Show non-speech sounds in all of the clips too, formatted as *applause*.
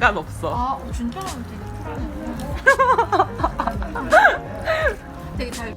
간 없어. 아 진짜 쿨하네. *laughs* 되게 잘.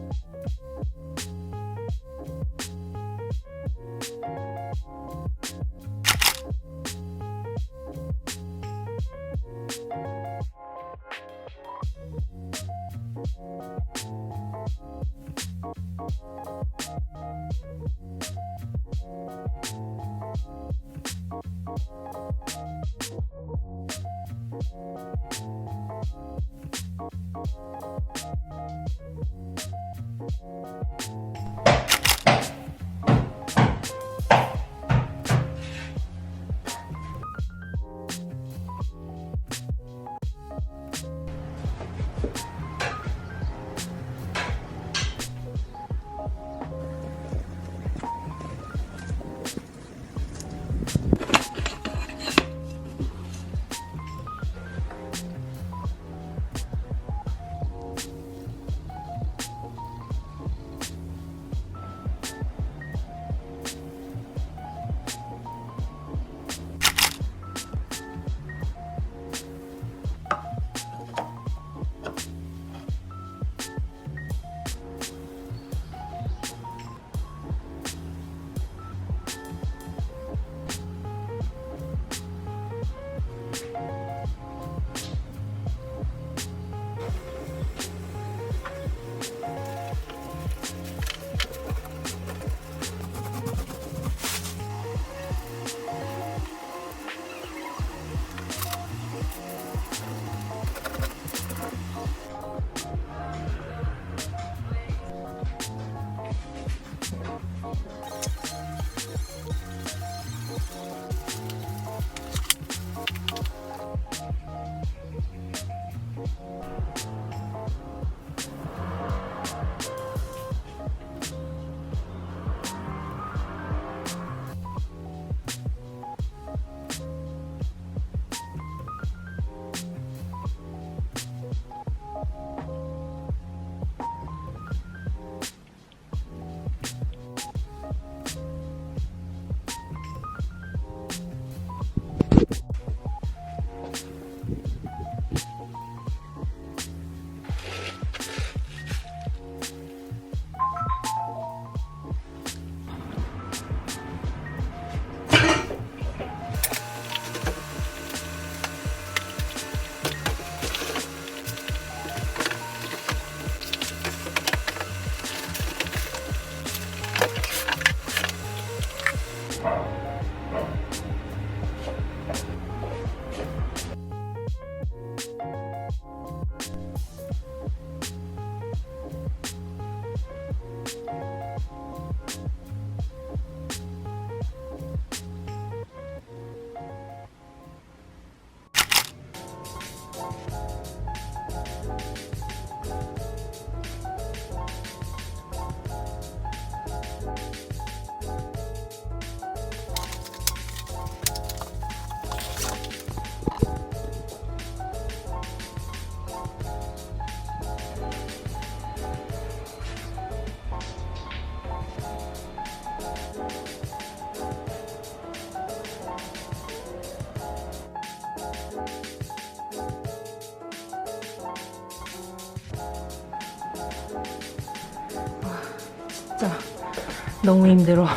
너무 힘들어.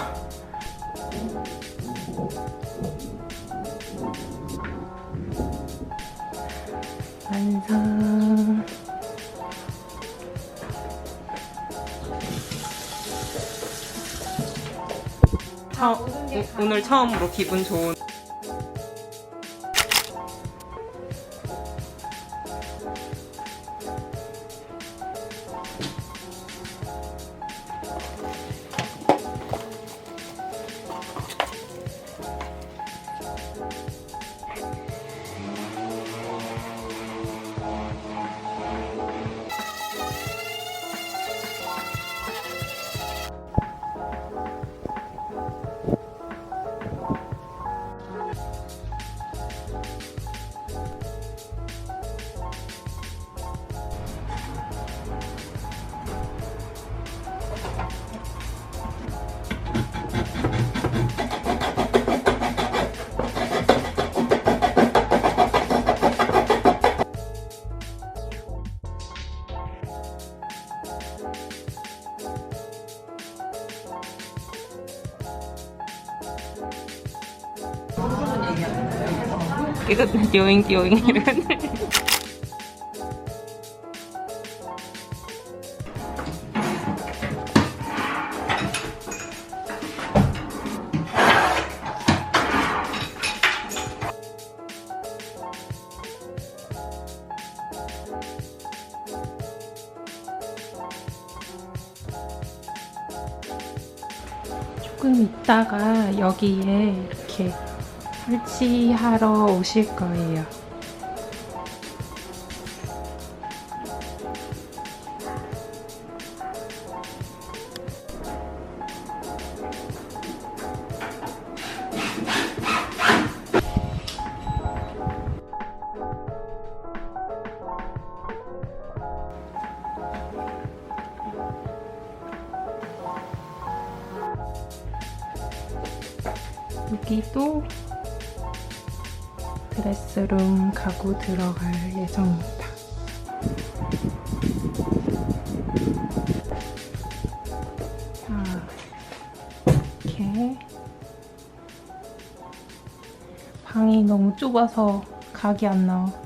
완성. 처, 오, 오늘 처음으로 기분 좋은 띠용 띠용 이러네 조금 있다가 여기에 이렇게 설치하러 오실 거예요. 여기도 드레스룸 가구 들어갈 예정입니다. 자, 이렇게 방이 너무 좁아서 각이 안 나와.